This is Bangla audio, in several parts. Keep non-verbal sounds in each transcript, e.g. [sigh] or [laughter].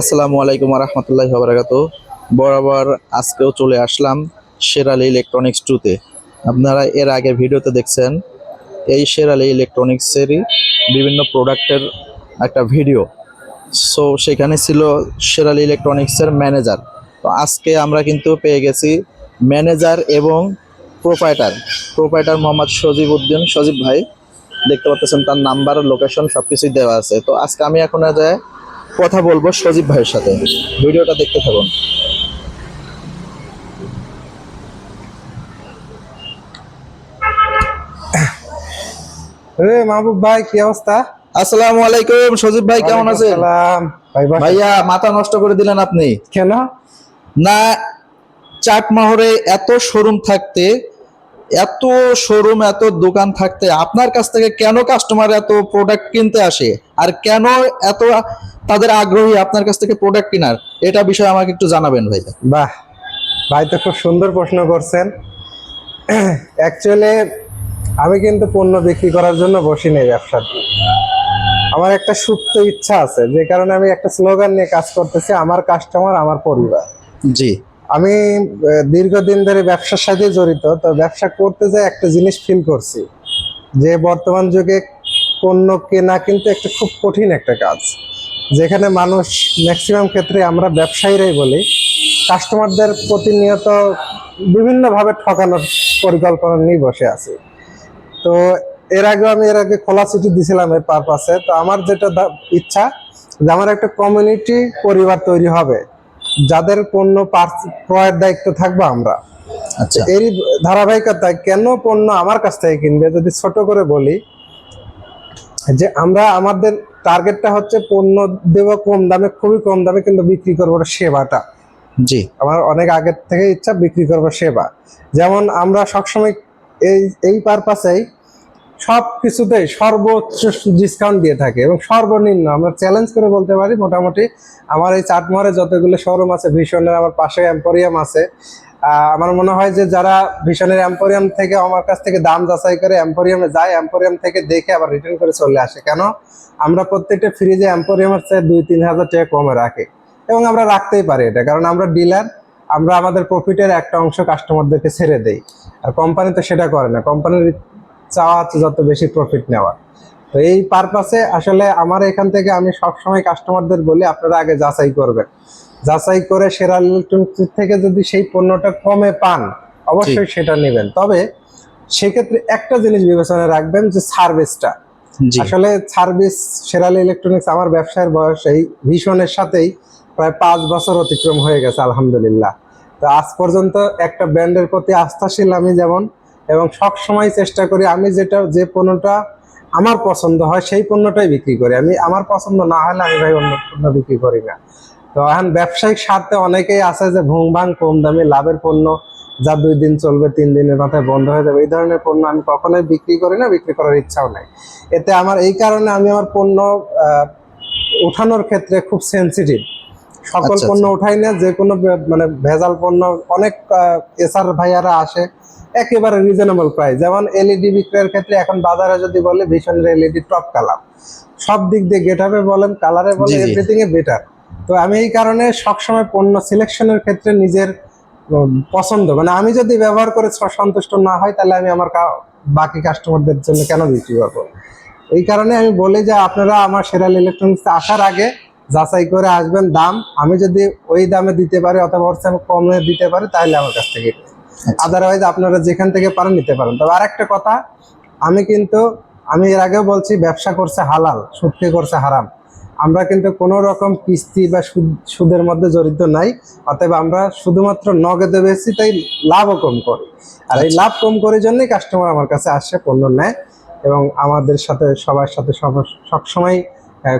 আসসালামু আলাইকুম রহমতুল্লাহ বারাকাত বরাবর আজকেও চলে আসলাম শেরালি ইলেকট্রনিক্স টুতে। আপনারা এর আগে ভিডিওতে দেখছেন, এই শেরালি ইলেকট্রনিক্সেরই বিভিন্ন প্রোডাক্টের একটা ভিডিও। সো, সেখানে ছিল শেরালি ইলেকট্রনিক্সের ম্যানেজার। তো আজকে আমরা কিন্তু পেয়ে গেছি ম্যানেজার এবং প্রোপাইটার। প্রোপাইটার মোহাম্মদ সজীব উদ্দিন। সজীব ভাই, দেখতে পাচ্ছেন তার নাম্বার, লোকেশন সব কিছুই দেওয়া আছে। তো আজকে আমি এখন যায় কথা বলব সজীব ভাইয়ের সাথে। ভিডিওটা দেখতে থাকুন। মাহবুব ভাই কি অবস্থা? আসসালামু আলাইকুম সজীব ভাই কেমন আছেন? সালাম। ভাইয়া মাথা নষ্ট করে দিলেন আপনি। কেন? না চাটমাহরে এত শোরুম থাকতে এত শোরুম এত দোকান থাকতে আপনার কাছ থেকে কেন কাস্টমার এত প্রোডাক্ট কিনতে আসে? আর কেন এত তাদের আগ্রহী আপনার কাছ থেকে প্রোডাক্ট কেনার? এটা বিষয়ে আমাকে একটু জানাবেন ভাই। বাহ ভাই তো খুব সুন্দর প্রশ্ন করছেন। অ্যাকচুয়ালি আমি কিন্তু পণ্য বিক্রি করার জন্য বসি নেই ব্যবসাতে আমার একটা সুপ্ত ইচ্ছা আছে যে কারণে আমি একটা স্লোগান নিয়ে কাজ করতেছি আমার কাস্টমার আমার পরিবার। জি। আমি দীর্ঘদিন ধরে ব্যবসার সাথে জড়িত, তো ব্যবসা করতে যাই একটা জিনিস ফিল করছি, যে বর্তমান যুগে পণ্য কেনা কিন্তু একটা খুব কঠিন একটা কাজ। যেখানে মানুষ ম্যাক্সিমাম ক্ষেত্রে আমরা ব্যবসায়ীরাই বলি কাস্টমারদের প্রতিনিয়ত বিভিন্নভাবে ঠকানোর পরিকল্পনা নিয়ে বসে আছি। তো এর আগে আমি, এর আগে খোলা চিঠি দিছিলাম এর পারপাসে তো আমার যেটা ইচ্ছা যে আমার একটা কমিউনিটি পরিবার তৈরি হবে। যাদের পণ্য পার্স- ক্রয়ের দায়িত্ব থাকব আমরা। আচ্ছা। এরই ধারাবাহিকতায় কেন পণ্য আমার কাছ থেকে কিনবে? যদি ছোট করে বলি যে আমরা আমাদের টার্গেটটা হচ্ছে পণ্য দেবো কম দামে খুবই কম দামে কিন্তু বিক্রি করব সেবাটা। জি। আমার অনেক আগের থেকে ইচ্ছা বিক্রি করব সেবা। যেমন আমরা সবসময় এই এই পারপাসেই সব কিছুতেই সর্বোচ্চ ডিসকাউন্ট দিয়ে থাকে এবং সর্বনিম্ন, আমরা চ্যালেঞ্জ করে বলতে পারি মোটামুটি আমার এই চাটমোহরে যতগুলো শোরুম আছে, ভীষণের আমার পাশে এম্পোরিয়াম আছে। আমার মনে হয় যে যারা ভীষণের এম্পোরিয়াম থেকে আমার কাছ থেকে দাম যাচাই করে এম্পোরিয়ামে যায় এম্পোরিয়াম থেকে দেখে আবার রিটার্ন করে চলে আসে। কেন? আমরা প্রত্যেকটা ফ্রিজে এম্পোরিয়ামের চেয়ে দুই, তিন হাজার টাকা কমে রাখি এবং আমরা রাখতেই পারি এটা, কারণ আমরা ডিলার আমরা আমাদের প্রফিটের একটা অংশ কাস্টমারদেরকে ছেড়ে দেই। আর কোম্পানি তো সেটা করে না কোম্পানির চাওয়া আছে যত বেশি প্রফিট নেওয়ার। তো এই পারপাসে আসলে আমার এখান থেকে আমি সবসময় কাস্টমারদের বলি আপনারা আগে যাচাই করবেন। যাচাই করে সেরা ইলেকট্রনিক্স থেকে যদি সেই পণ্যটা কমে পান অবশ্যই সেটা নেবেন। তবে সেক্ষেত্রে একটা জিনিস বিবেচনায় রাখবেন যে সার্ভিসটা আসলে সার্ভিস সেরালি ইলেকট্রনিক্স আমার ব্যবসায়ের বয়স এই ভীষণের সাথেই প্রায় পাঁচ বছর অতিক্রম হয়ে গেছে আলহামদুলিল্লাহ। তো আজ পর্যন্ত একটা ব্র্যান্ডের প্রতি আস্থাশীল আমি যেমন এবং সব সময় চেষ্টা করি আমি যেটা যে পণ্যটা আমার পছন্দ হয় সেই পণ্যটাই বিক্রি করি। আমি আমার পছন্দ না হলে আমি ভাই অন্য পণ্য বিক্রি করি না। তো এখন ব্যবসায়িক স্বার্থে অনেকেই আছে যে ভুং ভাং কম দামি লাভের পণ্য যা দুই দিন চলবে তিন দিনের মাথায় বন্ধ হয়ে যাবে। এই ধরনের পণ্য আমি কখনোই বিক্রি করি না বিক্রি করার ইচ্ছাও নাই। এতে আমার এই কারণে আমি আমার পণ্য উঠানোর ক্ষেত্রে খুব সেন্সিটিভ সকল আচ্ছা, পণ্য উঠাই না যে কোনো মানে ভেজাল পণ্য অনেক এসআর ভাইয়ারা আসে একেবারে রিজনেবল প্রাইস যেমন এলইডি বিক্রয়ের ক্ষেত্রে এখন বাজারে যদি বলে ভীষণের এলইডি টপ কালার সব দিক দিয়ে গেট আপে বলেন কালারে বলেন। এভরিথিং এ বেটার তো আমি এই কারণে সবসময় পণ্য সিলেকশনের ক্ষেত্রে নিজের পছন্দ। মানে আমি যদি ব্যবহার করে সন্তুষ্ট না হয় তাহলে আমি আমার বাকি কাস্টমারদের জন্য কেন বিক্রি করব? এই কারণে আমি বলি যে আপনারা আমার সেরাল ইলেকট্রনিক্স আসার আগে যাচাই করে আসবেন দাম। আমি যদি ওই দামে দিতে পারি অথবা ওর কমে দিতে পারি তাহলে আমার কাছ থেকে আদারওয়াইজ আপনারা যেখান থেকে পারেন নিতে পারেন। তবে আর একটা কথা আমি কিন্তু আমি এর আগেও বলছি ব্যবসা করছে হালাল সুদকে করছে হারাম। আমরা কিন্তু কোনো রকম কিস্তি বা সুদ সুদের মধ্যে জড়িত নাই অতএব আমরা শুধুমাত্র নগদে বেশি তাই লাভও কম করি। আর এই লাভ কম করার জন্যই কাস্টমার আমার কাছে আসে পণ্য নেয় এবং আমাদের সাথে সবার সাথে সব- সবসময়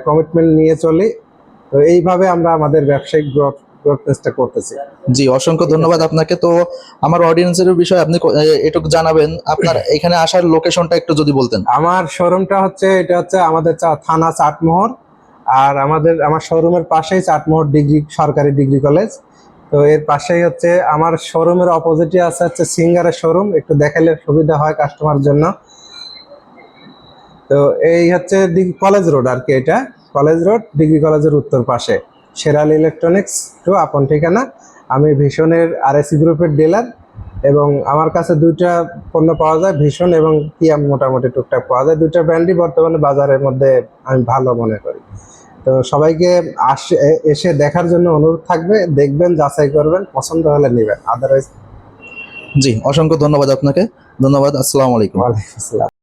কমিটমেন্ট নিয়ে চলি। তো এইভাবে আমরা আমাদের ব্যবসায়িক গ্রোথ গ্রোথনেসটা করতেছি। জি অসংখ্য ধন্যবাদ আপনাকে। তো আমার অডিয়েন্সের বিষয়ে আপনি এটুকু জানাবেন। আপনার [coughs] এখানে আসার লোকেশনটা একটু যদি বলতেন। আমার শোরুমটা হচ্ছে এটা হচ্ছে আমাদের থানা চাটমোহর। আর আমাদের আমার শোরুমের পাশেই চাটমোহর ডিগ্রি সরকারি ডিগ্রি কলেজ তো এর পাশেই হচ্ছে আমার শোরুমের অপোজিটে আছে হচ্ছে সিঙ্গারের শোরুম একটু দেখালে সুবিধা হয় কাস্টমার জন্য। তো এই হচ্ছে কলেজ রোড আর কি এটা। কলেজ রোড ডিগ্রি কলেজের উত্তর পাশে। শেরাল ইলেকট্রনিক্স টু আপন ঠিকানা। আমি ভীষণের আরএসি গ্রুপের ডিলার এবং আমার কাছে দুইটা পণ্য পাওয়া যায় ভীষণ এবং কিয়াম মোটামুটি টুকটাক পাওয়া যায়। দুইটা ব্র্যান্ডই বর্তমানে বাজারের মধ্যে আমি ভালো মনে করি। তো সবাইকে আসে এসে দেখার জন্য অনুরোধ থাকবে দেখবেন যাচাই করবেন পছন্দ হলে নেবেন। আদারওয়াইজ জি অসংখ্য ধন্যবাদ আপনাকে। ধন্যবাদ আসসালামু আলাইকুম। ওয়ালাইকুম আসসালাম।